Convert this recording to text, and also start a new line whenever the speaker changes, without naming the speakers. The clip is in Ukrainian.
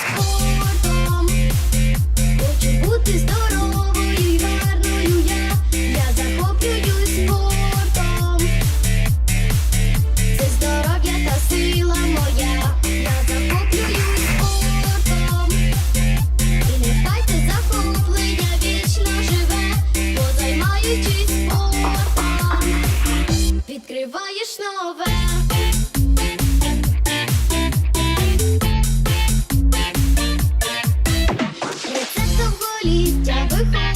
спортом, хочу бути здоровою гарною я. Я захоплююсь спортом. Це здоров'я та сила моя. Я захоплююсь спортом. І нехай це захоплення вічно живе, бо спортом, відкриваєш нове. ви хочете